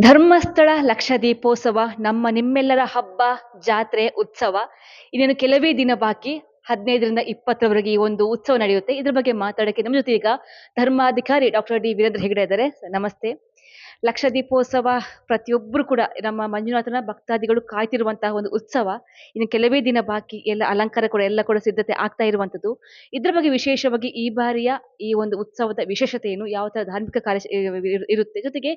ಧರ್ಮಸ್ಥಳ ಲಕ್ಷ ದೀಪೋತ್ಸವ ನಮ್ಮ ನಿಮ್ಮೆಲ್ಲರ ಹಬ್ಬ ಜಾತ್ರೆ ಉತ್ಸವ. ಇನ್ನೇನು ಕೆಲವೇ ದಿನ ಬಾಕಿ ಹದಿನೈದರಿಂದ ಇಪ್ಪತ್ತರವರೆಗೆ ಈ ಒಂದು ಉತ್ಸವ ನಡೆಯುತ್ತೆ. ಇದ್ರ ಬಗ್ಗೆ ಮಾತಾಡೋಕೆ ನಮ್ಮ ಜೊತೆ ಈಗ ಧರ್ಮಾಧಿಕಾರಿ ಡಾಕ್ಟರ್ ಡಿ ವೀರೇಂದ್ರ ಹೆಗಡೆ ಇದ್ದಾರೆ. ನಮಸ್ತೆ. ಲಕ್ಷ ದೀಪೋತ್ಸವ ಪ್ರತಿಯೊಬ್ಬರು ಕೂಡ ನಮ್ಮ ಮಂಜುನಾಥನ ಭಕ್ತಾದಿಗಳು ಕಾಯ್ತಿರುವಂತಹ ಒಂದು ಉತ್ಸವ. ಇನ್ನು ಕೆಲವೇ ದಿನ ಬಾಕಿ ಎಲ್ಲ ಅಲಂಕಾರ ಕೂಡ ಎಲ್ಲ ಕೂಡ ಸಿದ್ಧತೆ ಆಗ್ತಾ ಇರುವಂತದ್ದು ಇದ್ರ ಬಗ್ಗೆ ವಿಶೇಷವಾಗಿ ಈ ಬಾರಿಯ ಈ ಒಂದು ಉತ್ಸವದ ವಿಶೇಷತೆ ಏನು ಯಾವ ತರ ಧಾರ್ಮಿಕ ಕಾರ್ಯ ಇರುತ್ತೆ? ಜೊತೆಗೆ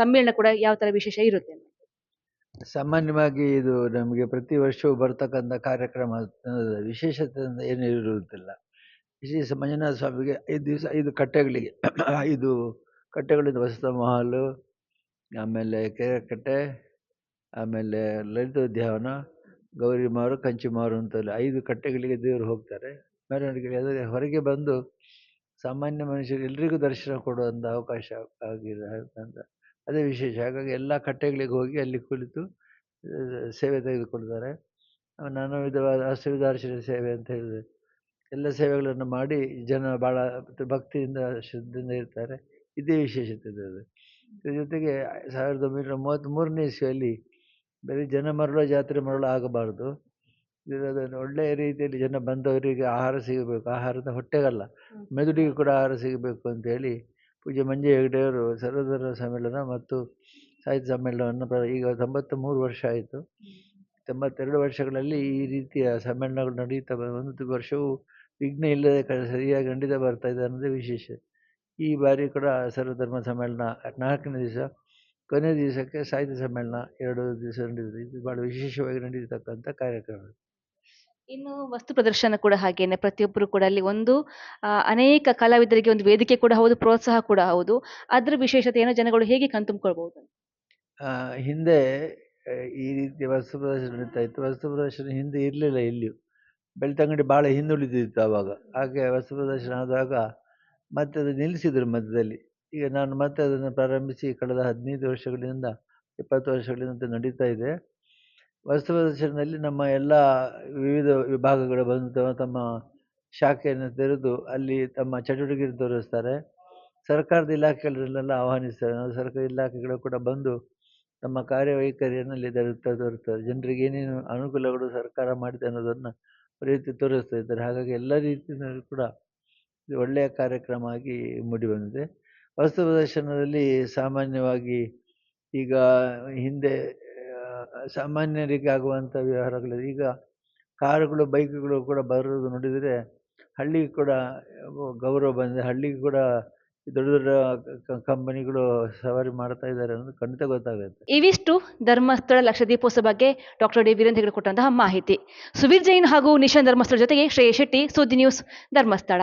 ಸಮ್ಮೇಳನ ಕೂಡ ಯಾವ ತರ ವಿಶೇಷ ಇರುತ್ತೆ ಸಾಮಾನ್ಯವಾಗಿ ಇದು ನಮಗೆ ಪ್ರತಿ ವರ್ಷವೂ ಬರ್ತಕ್ಕಂಥ ಕಾರ್ಯಕ್ರಮ ವಿಶೇಷತೆ ಅಂತ ಏನೂ ಇರುವುದಿಲ್ಲ. ವಿಶೇಷ ಮಂಜುನಾಥ ಸ್ವಾಮಿಗೆ ಐದು ದಿವಸ, ಐದು ಕಟ್ಟೆಗಳಿಗೆ, ಐದು ಕಟ್ಟೆಗಳಿಂದ ವಸತ ಮಹಲು, ಆಮೇಲೆ ಕೆರೆ ಕಟ್ಟೆ ಆಮೇಲೆ ಲಲಿತೋದ್ಯಾವನ ಗೌರಿ ಮಾರು, ಕಂಚಿ ಮಾರು ಅಂತೇಳಿ ಐದು ಕಟ್ಟೆಗಳಿಗೆ ದೇವರು ಹೋಗ್ತಾರೆ. ಮೆರವಣಿಗೆ ಅದರ ಹೊರಗೆ ಬಂದು ಸಾಮಾನ್ಯ ಮನುಷ್ಯರು ಎಲ್ರಿಗೂ ದರ್ಶನ ಕೊಡುವಂಥ ಅವಕಾಶ ಆಗಿದೆ ಅಂತ. ಅದೇ ವಿಶೇಷ. ಹಾಗಾಗಿ ಎಲ್ಲ ಕಟ್ಟೆಗಳಿಗೆ ಹೋಗಿ ಅಲ್ಲಿ ಕುಳಿತು ಸೇವೆ ತೆಗೆದುಕೊಳ್ತಾರೆ ನಾನಾ ವಿಧವಾದ ಅಸುವಿಧಾರ್ಶನ ಸೇವೆ ಅಂತ ಹೇಳಿದೆ ಎಲ್ಲ ಸೇವೆಗಳನ್ನು ಮಾಡಿ ಜನ ಭಾಳ ಭಕ್ತಿಯಿಂದ ಶ್ರದ್ಧೆಯಿಂದ ಇರ್ತಾರೆ. ಇದೇ ವಿಶೇಷತೆ ಅದು. ಇದ್ರ ಜೊತೆಗೆ ಸಾವಿರದ ಒಂಬೈನೂರ ಮೂವತ್ತ್ಮೂರನೇ ಇಸ್ವಿಯಲ್ಲಿ ಬರೀ ಜನ ಮರಳೋ ಜಾತ್ರೆ ಮರಳೋ ಆಗಬಾರ್ದು. ಇದನ್ನು ಒಳ್ಳೆಯ ರೀತಿಯಲ್ಲಿ ಜನ ಬಂದವರಿಗೆ ಆಹಾರ ಸಿಗಬೇಕು. ಆಹಾರದ ಹೊಟ್ಟೆಗಲ್ಲ. ಮೆದುಳಿಗೆ ಕೂಡ ಆಹಾರ ಸಿಗಬೇಕು ಅಂತೇಳಿ ಪೂಜ್ಯ ಮಂಜು ಹೆಗ್ಡೆಯವರು ಸರ್ವಧರ್ಮ ಸಮ್ಮೇಳನ ಮತ್ತು ಸಾಹಿತ್ಯ ಸಮ್ಮೇಳನವನ್ನು ಪ್ರ, ಈಗ ತೊಂಬತ್ತ ಮೂರು ವರ್ಷ ಆಯಿತು. ತೊಂಬತ್ತೆರಡು ವರ್ಷಗಳಲ್ಲಿ ಈ ರೀತಿಯ ಸಮ್ಮೇಳನಗಳು ನಡೆಯುತ್ತಾ ಒಂದು ವರ್ಷವೂ ವಿಘ್ನ ಇಲ್ಲದೆ ಕ, ಸರಿಯಾಗಿ ಬರ್ತಾ ಇದೆ ಅನ್ನೋದೇ ವಿಶೇಷ. ಈ ಬಾರಿ ಕೂಡ ಸರ್ವಧರ್ಮ ಸಮ್ಮೇಳನ ನಾಲ್ಕನೇ ದಿವಸ, ಕೊನೆಯ ದಿವಸಕ್ಕೆ ಸಾಹಿತ್ಯ ಸಮ್ಮೇಳನ ಎರಡು ದಿವಸ ನಡೆಯುತ್ತೆ ಇದು ಭಾಳ ವಿಶೇಷವಾಗಿ ನಡೀತಕ್ಕಂಥ ಕಾರ್ಯಕ್ರಮ. ಇನ್ನು ವಸ್ತು ಪ್ರದರ್ಶನ ಕೂಡ ಹಾಗೇನೆ ಪ್ರತಿಯೊಬ್ಬರು ಕೂಡ ಅಲ್ಲಿ ಒಂದು ಅನೇಕ ಕಲಾವಿದರಿಗೆ ಒಂದು ವೇದಿಕೆ ಕೂಡ ಹೌದು, ಪ್ರೋತ್ಸಾಹ ಕೂಡ ಹೌದು. ಅದ್ರ ವಿಶೇಷತೆಯನ್ನು ಜನಗಳು ಹೇಗೆ ಕಣ್ತುಂಬಿಕೊಳ್ಬಹುದು? ಹಿಂದೆ ಈ ರೀತಿ ವಸ್ತು ಪ್ರದರ್ಶನ ನಡೀತಾ ಇತ್ತು. ವಸ್ತು ಪ್ರದರ್ಶನ ಹಿಂದೆ ಇರಲಿಲ್ಲ ಇಲ್ಲಿಯೂ ಬೆಳ್ತಂಗಡಿ ಭಾಳ ಹಿಂದುಳಿದಿತ್ತು ಆವಾಗ ಹಾಗೆ ವಸ್ತು ಪ್ರದರ್ಶನ ಆದಾಗ ಮತ್ತೆ ಅದು ನಿಲ್ಲಿಸಿದರು ಮಧ್ಯದಲ್ಲಿ. ಈಗ ನಾನು ಮತ್ತೆ ಅದನ್ನು ಪ್ರಾರಂಭಿಸಿ, ಕಳೆದ ಹದಿನೈದು ವರ್ಷಗಳಿಂದ ಇಪ್ಪತ್ತು ವರ್ಷಗಳಿಂದ ನಡೀತಾ ಇದೆ. ವಸ್ತು ಪ್ರದರ್ಶನದಲ್ಲಿ ನಮ್ಮ ಎಲ್ಲ ವಿವಿಧ ವಿಭಾಗಗಳು ಬಂದು ತಮ್ಮ ಶಾಖೆಯನ್ನು ತೆರೆದು ಅಲ್ಲಿ ತಮ್ಮ ಚಟುವಟಿಕೆ ತೋರಿಸ್ತಾರೆ. ಸರ್ಕಾರದ ಇಲಾಖೆಗಳನ್ನೆಲ್ಲ ಆಹ್ವಾನಿಸ್ತಾರೆ. ಸರ್ಕಾರಿ ಇಲಾಖೆಗಳು ಕೂಡ ಬಂದು ತಮ್ಮ ಕಾರ್ಯವೈಖರಿಯನ್ನು ಅಲ್ಲಿ ತರುತ್ತಾ ತೋರಿಸ್ತಾರೆ. ಜನರಿಗೆ ಏನೇನು ಅನುಕೂಲಗಳು ಸರ್ಕಾರ ಮಾಡಿದೆ ಅನ್ನೋದನ್ನು ರೀತಿ ತೋರಿಸ್ತಾ ಇದ್ದಾರೆ. ಹಾಗಾಗಿ ಎಲ್ಲ ರೀತಿಯಲ್ಲೂ ಕೂಡ ಒಳ್ಳೆಯ ಕಾರ್ಯಕ್ರಮ ಆಗಿ ಮೂಡಿಬಂದಿದೆ ವಸ್ತು ಪ್ರದರ್ಶನದಲ್ಲಿ ಸಾಮಾನ್ಯವಾಗಿ ಈಗ ಹಿಂದೆ ಸಾಮಾನ್ಯರಿಗೆ ಆಗುವಂಥ ವ್ಯವಹಾರಗಳು ಈಗ ಕಾರುಗಳು, ಬೈಕ್ಗಳು ಕೂಡ ಬರೋದು ನೋಡಿದರೆ ಹಳ್ಳಿಗೆ ಕೂಡ ಗೌರವ ಬಂದಿದೆ. ಹಳ್ಳಿಗೆ ಕೂಡ ದೊಡ್ಡ ದೊಡ್ಡ ಕಂಪನಿಗಳು ಸವಾರಿ ಮಾಡ್ತಾ ಇದ್ದಾರೆ ಅನ್ನೋದು ಖಂಡಿತ ಗೊತ್ತಾಗುತ್ತೆ. ಇವಿಷ್ಟು ಧರ್ಮಸ್ಥಳ ಲಕ್ಷ ದೀಪೋತ್ಸವ ಬಗ್ಗೆ ಡಾಕ್ಟರ್ ಡಿ ವೀರೇಂದ್ರ ಹೇಳಿಕೊಟ್ಟಂತಹ ಮಾಹಿತಿ. ಸುವೀರ್ ಜೈನ್ ಹಾಗೂ ನಿಶಾನ್ ಧರ್ಮಸ್ಥಳ ಜೊತೆಗೆ ಶ್ರೇಯ ಶೆಟ್ಟಿ, ಸುದ್ದಿ ನ್ಯೂಸ್ ಧರ್ಮಸ್ಥಳ.